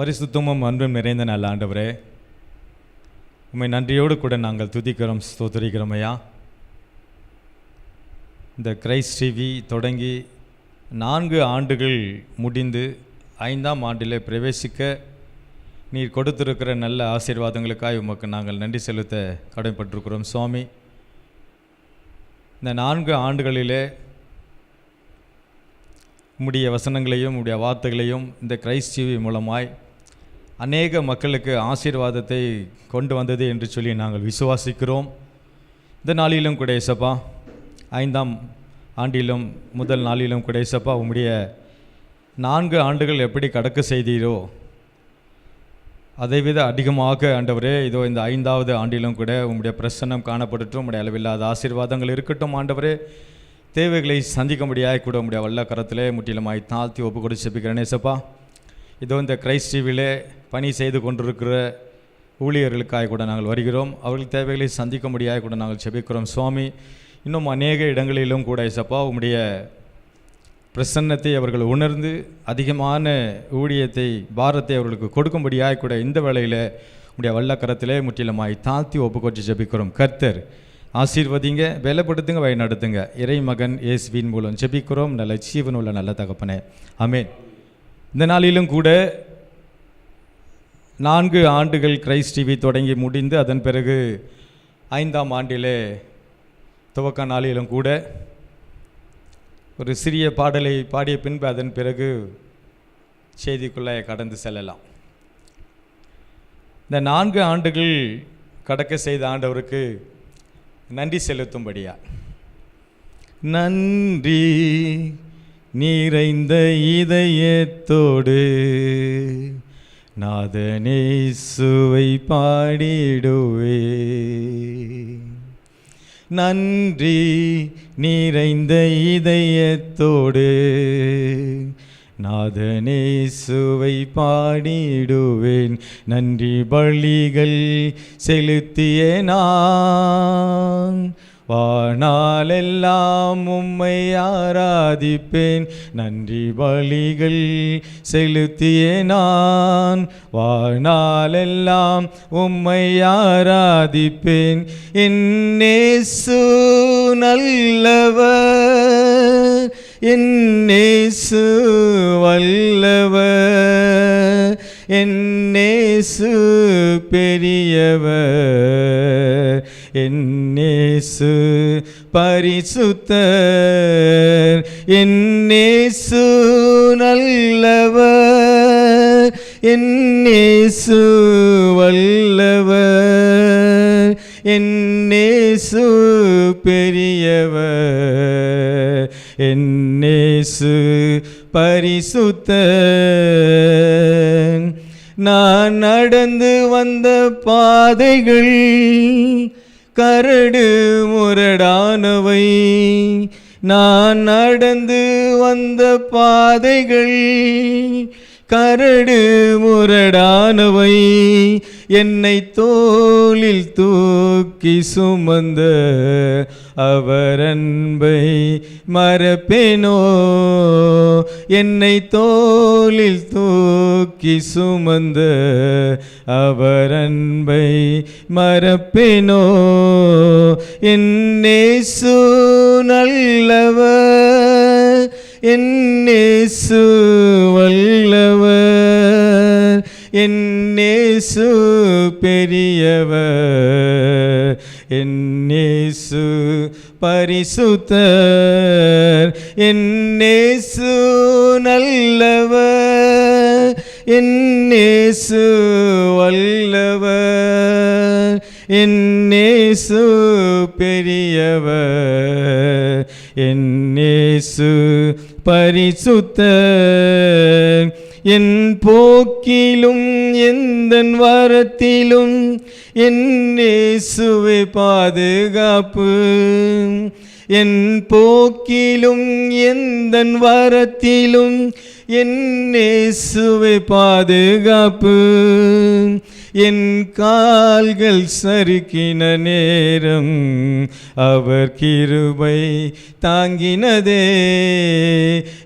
பரிசுத்தமும் அன்பும் நிறைந்த நல்ல ஆண்டவரே உண்மை நன்றியோடு கூட நாங்கள் துதிக்கிறோம் ஸ்தோத்திரிக்கிறோம் ஐயா. இந்த கிரைஸ்ட் டிவி தொடங்கி நான்கு ஆண்டுகள் முடிந்து ஐந்தாம் ஆண்டிலே பிரவேசிக்க நீர் கொடுத்திருக்கிற நல்ல ஆசீர்வாதங்களுக்காக உமக்கு நாங்கள் நன்றி செலுத்த கடமைப்பட்டிருக்கிறோம் சுவாமி. இந்த நான்கு ஆண்டுகளிலே உம்முடைய வசனங்களையும் உம்முடைய வார்த்தைகளையும் இந்த கிரைஸ்ட் டிவி மூலமாய் அநேக மக்களுக்கு ஆசீர்வாதத்தை கொண்டு வந்தது என்று சொல்லி நாங்கள் விசுவாசிக்கிறோம். இந்த நாளிலும் கூட இசப்பா ஐந்தாம் ஆண்டிலும் முதல் நாளிலும் கூட இசப்பா உம்முடைய நான்கு ஆண்டுகள் எப்படி கடக்க செய்தீரோ அதைவிட அதிகமாக ஆண்டவரே இதோ இந்த ஐந்தாவது ஆண்டிலும் கூட உம்முடைய பிரசன்னம் காணப்படட்டும் உடைய அளவில்லாத ஆசீர்வாதங்கள் இருக்கட்டும் ஆண்டவரே. தேவைகளை சந்திக்க முடியாது கூட உம்முடைய வல்ல கரத்திலே முற்றிலுமாய் தாழ்த்தி ஒப்பு கொடுத்து செப்பிக்கிறேன் சப்பா இதோ இந்த கிரைஸ்ட் டிவியிலே பணி செய்து கொண்டிருக்கிற ஊழியர்களுக்காக கூட நாங்கள் வருகிறோம். அவர்கள் தேவைகளை சந்திக்க முடியாத கூட நாங்கள் செபிக்கிறோம். சுவாமி இன்னும் அநேக இடங்களிலும் கூட இசப்பா உம்முடைய பிரசன்னத்தை அவர்கள் உணர்ந்து அதிகமான ஊழியத்தை பாரத்தை அவர்களுக்கு கொடுக்கும்படியாக கூட இந்த வேளையில் உடைய வல்லக்கரத்திலே முற்றிலுமாய் தாழ்த்தி ஒப்புக்கொச்சு ஜெபிக்கிறோம் கர்த்தர் ஆசீர்வதிங்க பலப்படுத்துங்க வழி நடத்துங்க இறை மகன் இயேசுவின் மூலம் ஜெபிக்கிறோம் நல்ல ஜீவனுள்ள நல்ல தகப்பனே. அமேன் இந்த நாளிலும் கூட நான்கு ஆண்டுகள் கிரைஸ்ட் டிவி தொடங்கி முடிந்து அதன் பிறகு ஐந்தாம் ஆண்டிலே துவக்க நாளிலும் கூட ஒரு சிறிய பாடலை பாடிய பின்பு அதன் பிறகு செய்திக்குள்ளே கடந்து செல்லலாம். இந்த நான்கு ஆண்டுகள் கடக்க செய்த ஆண்டவருக்கு நன்றி செலுத்தும்படியா? நன்றி. நிறைந்த இதயத்தோடு நாதனே சுவை பாடிடுவே. நன்றி நிறைந்த இதயத்தோடு நாதனே சுவை பாடிடுவேன். நன்றி பள்ளிகள் செலுத்திய நான். வானாலெல்லாம் உம்மை ஆராதிப்பேன். நன்றி பலிகள் செலுத்தியே நான். வானாலெல்லாம் உம்மை ஆராதிப்பேன். என்னேசு நல்லவர் என்னேசு வல்லவர் என்னேசு பெரியவர். என்னேசு பரிசுத்தர். என்னேசு நல்லவர். என்னேசு வல்லவர். என்னேசு பெரியவர். என்னேசு பரிசுத்தர். நான் நடந்து வந்த பாதைகள் கரடு முரடானவை. நான் நடந்து வந்த பாதைகள் கரடு முரடானவை. என்னை தோளில் தூக்கி சுமந்த அவர் அன்பை மறப்பேனோ? என்னை தோளில் தூக்கி சுமந்த அவர் அன்பை மறப்பேனோ என்னேசு நல்லவர் என்னேசு வல்லவர் என்னேசு பெரியவர் என்னேசு பரிசுத்தர் என்னேசு நல்லவர் என்னேசு வல்லவர் என்னேசு பெரியவர் என் நேசு பரிசுத்த. என் போக்கிலும் எந்த வரத்திலும் என் நேசுவை பாதுகாப்பு. என் போக்கிலும் எந்த வரத்திலும் என்னேசுவை பாதுகாப்பு. என் கால்கள் சறுக்கின நேரம் அவர் கிருபை தாங்கினதே.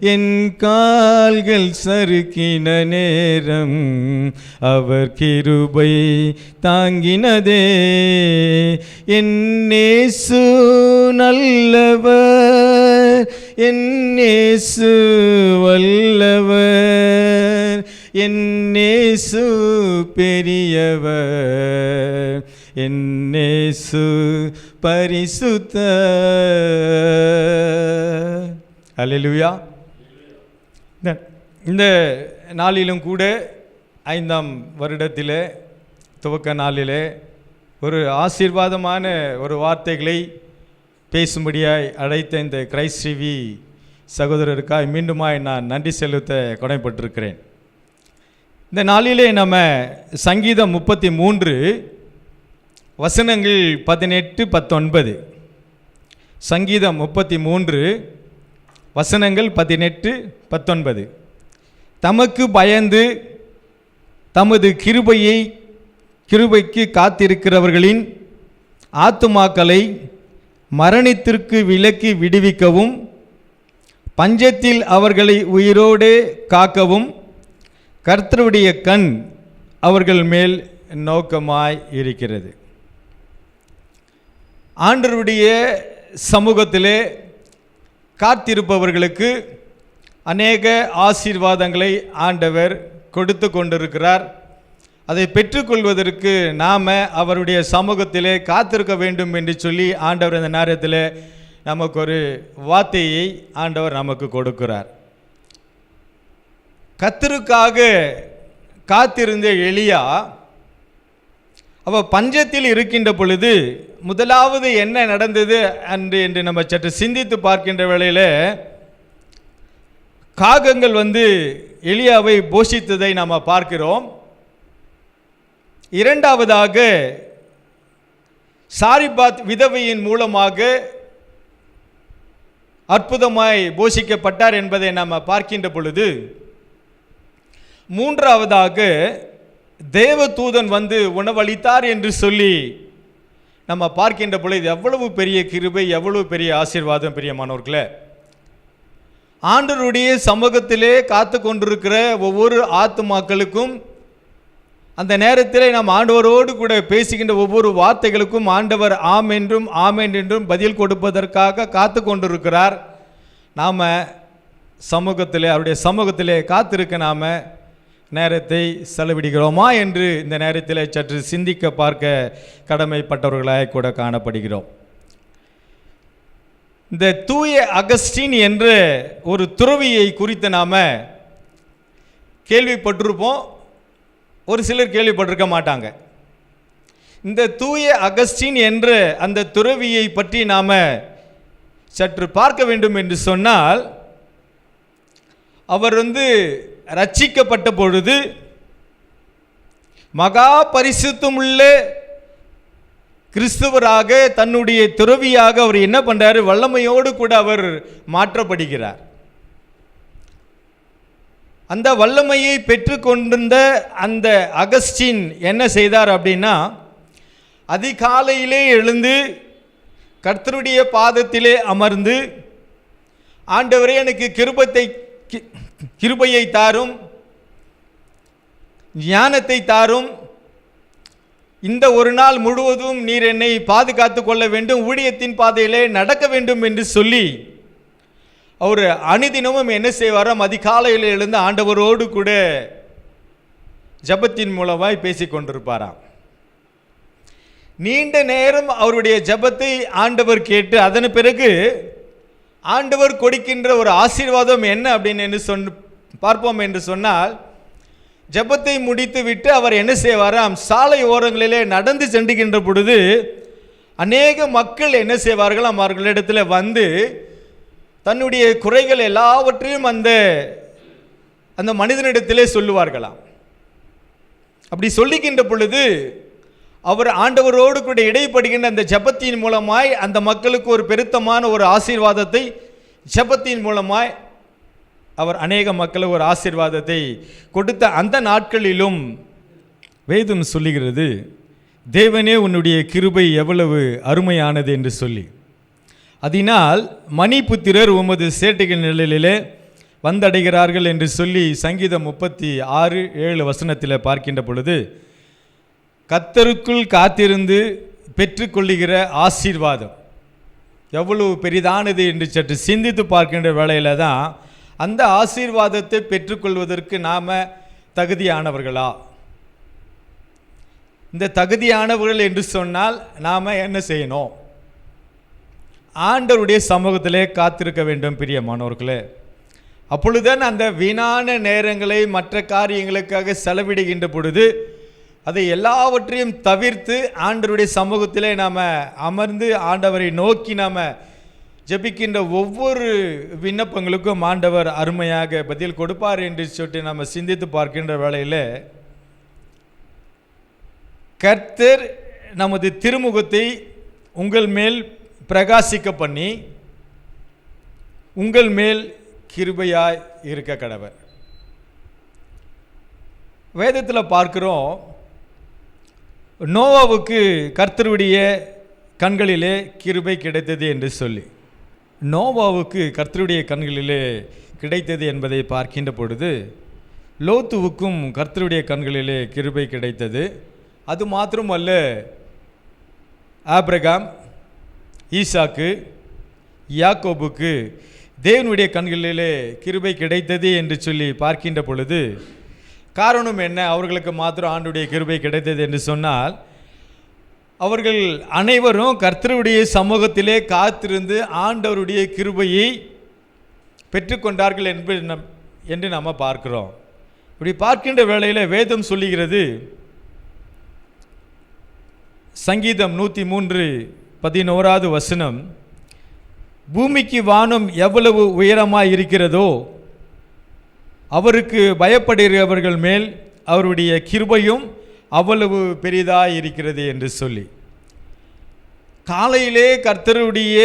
என் கால்கள் சறுக்கின நேரம் அவர் கிருபை தாங்கினதே. என்னேசு நல்லவர். என்னேசு வல்லவர் என்னேசு பெரியவர் என்னேசு பரிசுத்த. அல்லேலூயா இந்த- நாளிலும் கூட ஐந்தாம் வருடத்தில் துவக்க நாளிலே ஒரு ஆசீர்வாதமான ஒரு வார்த்தைகளை பேசும்படியாய் அழைத்த இந்த கிரைஸ்டிவி சகோதரருக்காய் மீண்டுமாய் நான் நன்றி செலுத்த கடமைப்பட்டிருக்கிறேன். இந்த நாளிலே நம்ம சங்கீதம் முப்பத்தி மூன்று வசனங்கள் பதினெட்டு பத்தொன்பது. சங்கீதம் முப்பத்தி மூன்று வசனங்கள் பதினெட்டு பத்தொன்பது. தமக்கு பயந்து தமது கிருபையை கிருபைக்கு காத்திருக்கிறவர்களின் ஆத்துமாக்களை மரணத்திற்கு விலக்கி விடுவிக்கவும் பஞ்சத்தில் அவர்களை உயிரோடே காக்கவும் கர்த்தருடைய கண் அவர்கள் மேல் நோக்கமாய் இருக்கிறது. ஆண்டருடைய சமூகத்திலே காத்திருப்பவர்களுக்கு அநேக ஆசீர்வாதங்களை ஆண்டவர் கொடுத்து கொண்டிருக்கிறார். அதை பெற்றுக்கொள்வதற்கு நாம் அவருடைய சமூகத்திலே காத்திருக்க வேண்டும் என்று சொல்லி ஆண்டவர் இந்த நேரத்தில் நமக்கு ஒரு வார்த்தையை ஆண்டவர் நமக்கு கொடுக்கிறார். கத்தருக்காக காத்திருந்த எளியா அவ பஞ்சத்தில் இருக்கின்ற பொழுது முதலாவது என்ன நடந்தது அன்று என்று நம்ம சற்று சிந்தித்து பார்க்கின்ற வேளையில் காகங்கள் வந்து எளியாவை போஷித்ததை நாம் பார்க்கிறோம். இரண்டாவதாக சாரிபாத் விதவையின் மூலமாக அற்புதமாய் போஷிக்கப்பட்டார் என்பதை நாம் பார்க்கின்ற பொழுது மூன்றாவதாக தேவதூதன் வந்து உணவளித்தார் என்று சொல்லி நம்ம பார்க்கின்ற பொழுது எவ்வளவு பெரிய கிருபை எவ்வளவு பெரிய ஆசீர்வாதம் பிரியமானவர்களே. ஆண்டருடைய சமூகத்திலே காத்து கொண்டிருக்கிற ஒவ்வொரு ஆத்துமாக்களுக்கும் அந்த நேரத்தில் நாம் ஆண்டவரோடு கூட பேசுகின்ற ஒவ்வொரு வார்த்தைகளுக்கும் ஆண்டவர் ஆம் என்றும் ஆமென் என்றும் பதில் கொடுப்பதற்காக காத்து கொண்டிருக்கிறார். நாம் சமூகத்தில் அவருடைய சமூகத்திலே காத்திருக்க நாம் நேரத்தை செலவிடுகிறோமா என்று இந்த நேரத்தில் சற்று சிந்திக்க பார்க்க கடமைப்பட்டவர்களாக கூட காணப்படுகிறோம். இந்த தூய அகஸ்டின் என்ற ஒரு துறவியை குறித்து நாம் கேள்விப்பட்டிருப்போம். ஒரு சிலர் கேள்விப்பட்டிருக்க மாட்டாங்க. இந்த தூய அகஸ்டின் என்ற அந்த துறவியை பற்றி நாம் சற்று பார்க்க வேண்டும் என்று சொன்னால் அவர் வந்து ரட்சிக்கப்பட்ட பொழுது மகா பரிசுத்தமுள்ள கிறிஸ்துவராக தன்னுடைய துறவியாக அவர் என்ன பண்ணுறாரு வல்லமையோடு கூட அவர் மாற்றப்படுகிறார். அந்த வல்லமையை பெற்றுக்கொண்டிருந்த அந்த அகஸ்டின் என்ன செய்தார் அப்படின்னா அதிகாலையிலே எழுந்து கர்த்தருடைய பாதத்திலே அமர்ந்து ஆண்டவரே எனக்கு கிருபத்தை கி- கிருபையை தாரும் ஞானத்தை தாரும். இந்த ஒரு நாள் முழுவதும் நீர் என்னை பாதுகாத்து கொள்ள வேண்டும் ஊழியத்தின் பாதையிலே நடக்க வேண்டும் என்று சொல்லி அவர் அனுதினமும் என்ன செய்வாராம் அதிகாலையில் எழுந்து ஆண்டவரோடு கூட ஜெபத்தின் மூலமாய் பேசி கொண்டிருப்பாராம். நீண்ட நேரம் அவருடைய ஜெபத்தை ஆண்டவர் கேட்டு அதன் பிறகு ஆண்டவர் கொடுக்கின்ற ஒரு ஆசீர்வாதம் என்ன அப்படின்னு என்று சொன் பார்ப்போம் என்று சொன்னால் ஜெபத்தை முடித்து விட்டு அவர் என்ன செய்வாராம் சாலை ஓரங்களிலே நடந்து சென்றுகின்ற பொழுது அநேக மக்கள் என்ன செய்வார்கள் அவர்களிடத்தில் வந்து தன்னுடைய குறைகள் எல்லாவற்றையும் அந்த அந்த மனிதனிடத்திலே சொல்லுவார்களாம். அப்படி சொல்லிக்கின்ற பொழுது அவர் ஆண்டவரோடு கூட இடைப்படுகின்ற அந்த ஜெபத்தின் மூலமாய் அந்த மக்களுக்கு ஒரு பெருத்தமான ஒரு ஆசீர்வாதத்தை ஜபத்தின் மூலமாய் அவர் அநேக மக்களை ஒரு ஆசீர்வாதத்தை கொடுத்த அந்த நாட்களிலும் வேதம் சொல்லுகிறது தேவனே உன்னுடைய கிருபை எவ்வளவு அருமையானது என்று சொல்லி. அதனால் மணிபுத்திரர் உமது சேட்டுகள் நிழலிலே வந்தடைகிறார்கள் என்று சொல்லி சங்கீதம் முப்பத்தி ஆறு ஏழு வசனத்தில் பார்க்கின்ற பொழுது கத்தருக்குள் காத்திருந்து பெற்றுக்கொள்ளுகிற ஆசீர்வாதம் எவ்வளவு பெரிதானது என்று சற்று சிந்தித்து பார்க்கின்ற வேளையில் தான் அந்த ஆசீர்வாதத்தை பெற்றுக்கொள்வதற்கு நாம் தகுதியானவர்களா? இந்த தகுதியானவர்கள் என்று சொன்னால் நாம் என்ன செய்யணும்? ஆண்டவருடைய சமூகத்திலே காத்திருக்க வேண்டும் பிரியமானவர்களே. அப்பொழுதுதான் அந்த வீணான நேரங்களை மற்ற காரியங்களுக்காக செலவிடுகின்ற பொழுது அதை எல்லாவற்றையும் தவிர்த்து ஆண்டவருடைய சமூகத்திலே நாம் அமர்ந்து ஆண்டவரை நோக்கி நாம் ஜெபிக்கின்ற ஒவ்வொரு விண்ணப்பங்களுக்கும் ஆண்டவர் அருமையாக பதில் கொடுப்பார் என்று சொல்லிட்டு நம்ம சிந்தித்து பார்க்கின்ற வேளையில் கர்த்தர் நமது திருமுகத்தை உங்கள் மேல் பிரகாசிக்க பண்ணி உங்கள் மேல் கிருபையாய் இருக்க கடவர். வேதத்தில் பார்க்குறோம் நோவாவுக்கு கர்த்தருடைய கண்களிலே கிருபை கிடைத்தது என்று சொல்லி. நோவாவுக்கு கர்த்தருடைய கண்களிலே கிடைத்தது என்பதை பார்க்கின்ற பொழுது லோத்துவுக்கும் கர்த்தருடைய கண்களிலே கிருபை கிடைத்தது. அது மாத்திரமல்ல ஆப்ரகாம் ஈசாக்கு யாக்கோபுக்கு தேவனுடைய கண்களிலே கிருபை கிடைத்தது என்று சொல்லி பார்க்கின்ற பொழுது காரணம் என்ன? அவர்களுக்கு மாத்திரம் ஆண்டுடைய கிருபை கிடைத்தது என்று சொன்னால் அவர்கள் அனைவரும் கர்த்தருடைய சமூகத்திலே காத்திருந்து ஆண்டவருடைய கிருபையை பெற்றுக்கொண்டார்கள் என்பது நம் என்று நம்ம பார்க்கிறோம். இப்படி பார்க்கின்ற வேளையில் வேதம் சொல்லுகிறது. சங்கீதம் நூற்றி மூன்று பதினோராவது வசனம் பூமிக்கு வானம் எவ்வளவு உயரமாக இருக்கிறதோ அவருக்கு பயப்படுகிறவர்கள் மேல் அவருடைய கிருபையும் அவ்வளவு பெரிதாக இருக்கிறது என்று சொல்லி. காலையிலே கர்த்தருடைய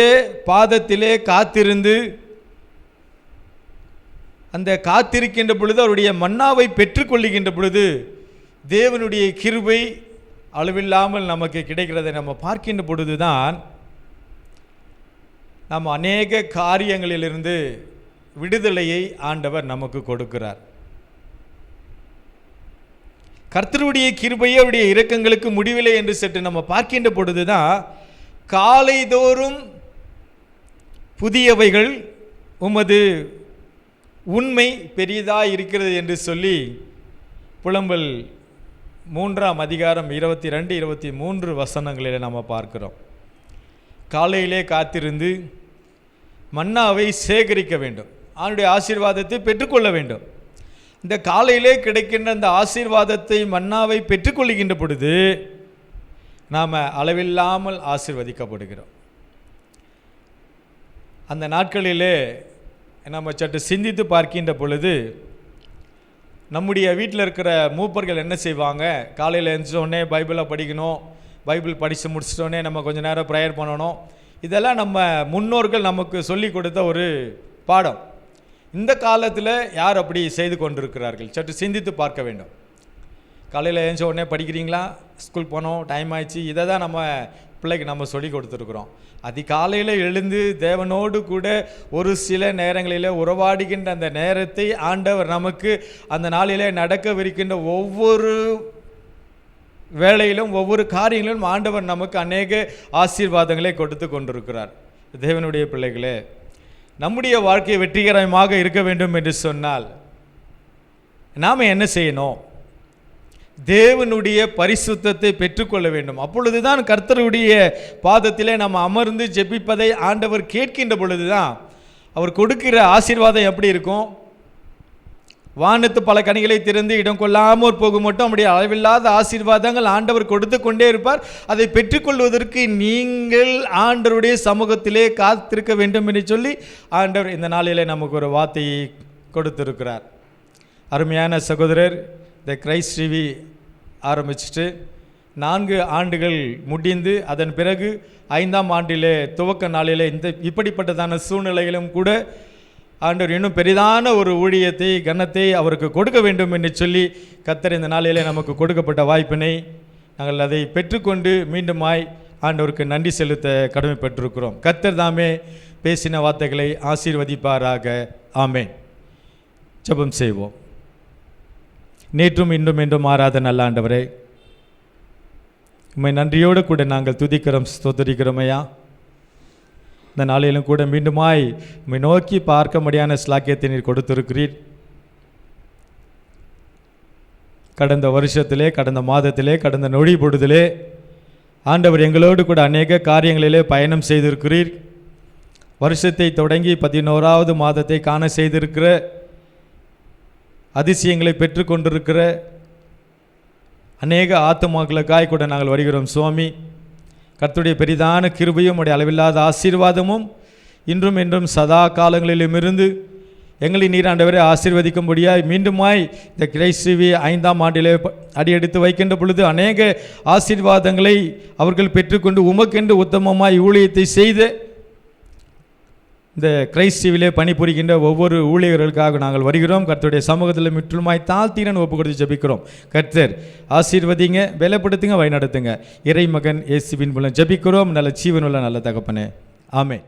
பாதத்திலே காத்திருந்து அந்த காத்திருக்கின்ற பொழுது அவருடைய மன்னாவை பெற்றுக்கொள்ளுகின்ற பொழுது தேவனுடைய கிருபை அளவில்லாமல் நமக்கு கிடைக்கிறதை நம்ம பார்க்கின்ற பொழுதுதான் நாம் அநேக காரியங்களிலிருந்து விடுதலையை ஆண்டவர் நமக்கு கொடுக்கிறார். கர்த்தருடைய கிருபையை அவருடைய இரக்கங்களுக்கு முடிவில்லை என்று சற்று நம்ம பார்க்கின்ற பொழுதுதான் காலைதோறும் புதியவைகள் உமது உண்மை பெரியதாக இருக்கிறது என்று சொல்லி புலம்பல் மூன்றாம் அதிகாரம் இருபத்தி ரெண்டு இருபத்தி மூன்று வசனங்களில் நம்ம பார்க்கிறோம். காலையிலே காத்திருந்து மன்னாவை சேகரிக்க வேண்டும். அவனுடைய ஆசீர்வாதத்தை பெற்றுக்கொள்ள வேண்டும். இந்த காலையிலே கிடைக்கின்ற அந்த ஆசீர்வாதத்தை மன்னாவை பெற்றுக்கொள்கின்ற பொழுது நாம் அளவில்லாமல் ஆசிர்வதிக்கப்படுகிறோம். அந்த நாட்களிலே நம்ம சற்று சிந்தித்து பார்க்கின்ற பொழுது நம்முடைய வீட்டில் இருக்கிற மூப்பர்கள் என்ன செய்வாங்க? காலையில் எழுந்தோடனே பைபிளை படிக்கணும். பைபிள் படித்து முடிச்சிட்டோடனே நம்ம கொஞ்ச நேரம் ப்ரேயர் பண்ணணும். இதெல்லாம் நம்ம முன்னோர்கள் நமக்கு சொல்லி கொடுத்த ஒரு பாடம். இந்த காலத்தில் யார் அப்படி செய்து கொண்டிருக்கிறார்கள்? சற்று சிந்தித்து பார்க்க வேண்டும். காலையில் எழுந்த உடனே படிக்கிறீங்களா? ஸ்கூல் போனோம் டைம் ஆயிடுச்சு. இதை தான் நம்ம பிள்ளைக்கு நம்ம சொல்லி கொடுத்துருக்குறோம். அதிகாலையில் எழுந்து தேவனோடு கூட ஒரு சில நேரங்களில் உறவாடுகின்ற அந்த நேரத்தை ஆண்டவர் நமக்கு அந்த நாளிலே நடக்கவிருக்கின்ற ஒவ்வொரு வேளையிலும் ஒவ்வொரு காரியங்களிலும் ஆண்டவர் நமக்கு அநேக ஆசீர்வாதங்களை கொடுத்து கொண்டிருக்கிறார். தேவனுடைய பிள்ளைகளே நம்முடைய வாழ்க்கை வெற்றிகரமாக இருக்க வேண்டும் என்று சொன்னால் நாம் என்ன செய்யணும்? தேவனுடைய பரிசுத்தத்தை பெற்றுக்கொள்ள வேண்டும். அப்பொழுதுதான் கர்த்தருடைய பாதத்திலே நம்ம அமர்ந்து ஜெபிப்பதை ஆண்டவர் கேட்கின்ற பொழுதுதான் அவர் கொடுக்கிற ஆசீர்வாதம் எப்படி இருக்கும்? வானத்து பல கனிகளை திறந்து இடம் கொள்ளாமல் போகும் மட்டும் அப்படி அளவில்லாத ஆசீர்வாதங்கள் ஆண்டவர் கொடுத்து கொண்டே இருப்பார். அதை பெற்றுக்கொள்வதற்கு நீங்கள் ஆண்டவருடைய சமூகத்திலே காத்திருக்க வேண்டும் என்று சொல்லி ஆண்டவர் இந்த நாளிலே நமக்கு ஒரு வார்த்தையை கொடுத்திருக்கிறார். அருமையான சகோதரர் த கிரைஸ்ட் டிவி ஆரம்பிச்சுட்டு நான்கு ஆண்டுகள் முடிந்து அதன் பிறகு ஐந்தாம் ஆண்டிலே துவக்க நாளிலே இந்த இப்படிப்பட்டதான சூழ்நிலையிலும் கூட ஆண்டவர் இன்னும் பெரிதான ஒரு ஊழியத்தை கனத்தை அவருக்கு கொடுக்க வேண்டும் என்று சொல்லி கத்தர் இந்த நாளிலே நமக்கு கொடுக்கப்பட்ட வாய்ப்பினை நாங்கள் அதை பெற்றுக்கொண்டு மீண்டுமாய் ஆண்டவருக்கு நன்றி செலுத்த கடமைப்பட்டிருக்கிறோம். கத்தர் தாமே பேசின வார்த்தைகளை ஆசீர்வதிப்பாராக. ஆமேன். ஜெபம் செய்வோம். நேற்றும் இன்றும் என்றும் மாறாத நல்ல ஆண்டவரே. உம்மை நன்றியோடு கூட நாங்கள் துதிக்கிறோம் ஸ்தோத்தரிக்கிறோமையா இந்த நாளிலும் கூட மீண்டுமாய் உம்மை நோக்கி பார்க்க முடியாத ஸ்லாக்கியத்தை நீர் கொடுத்திருக்கிறீர். கடந்த வருஷத்திலே கடந்த மாதத்திலே கடந்த நொடி பொழுதிலே ஆண்டவர் எங்களோடு கூட அநேக காரியங்களிலே பயணம் செய்திருக்கிறீர். வருஷத்தை தொடங்கி பதினோராவது மாதத்தை காண செய்திருக்கிற அதிசயங்களை பெற்றுக்கொண்டிருக்கிற அநேக ஆத்துமாக்களுக்காய் கூட நாங்கள் வருகிறோம் சுவாமி. கர்த்துடைய பெரிதான கிருபையும் உடைய அளவில்லாத ஆசீர்வாதமும் இன்றும் என்றும் சதா காலங்களிலுமிருந்து எங்களை நீராண்டவரை ஆசீர்வதிக்கும்படியாய் மீண்டுமாய் இந்த கிரைஸ்துவி ஐந்தாம் ஆண்டிலே அடியெடுத்து வைக்கின்ற பொழுது அநேக ஆசீர்வாதங்களை அவர்கள் பெற்றுக்கொண்டு உமக்கென்று உத்தமமாய் ஊழியத்தை செய்து இந்த கிரைஸ்டிவிலே பணிபுரிகின்ற ஒவ்வொரு ஊழியர்களுக்காக நாங்கள் வருகிறோம். கர்த்தருடைய சமூகத்தில் முற்றுமாய் தாழ்த்தீரன் ஒப்பு கொடுத்து ஜபிக்கிறோம். கர்த்தர் ஆசீர்வதிங்க பலப்படுத்துங்க வழிநடத்துங்க. இறைமகன் இயேசுவின் மூலம் ஜபிக்கிறோம். நல்ல ஜீவனுள்ள நல்ல தகப்பனே. ஆமே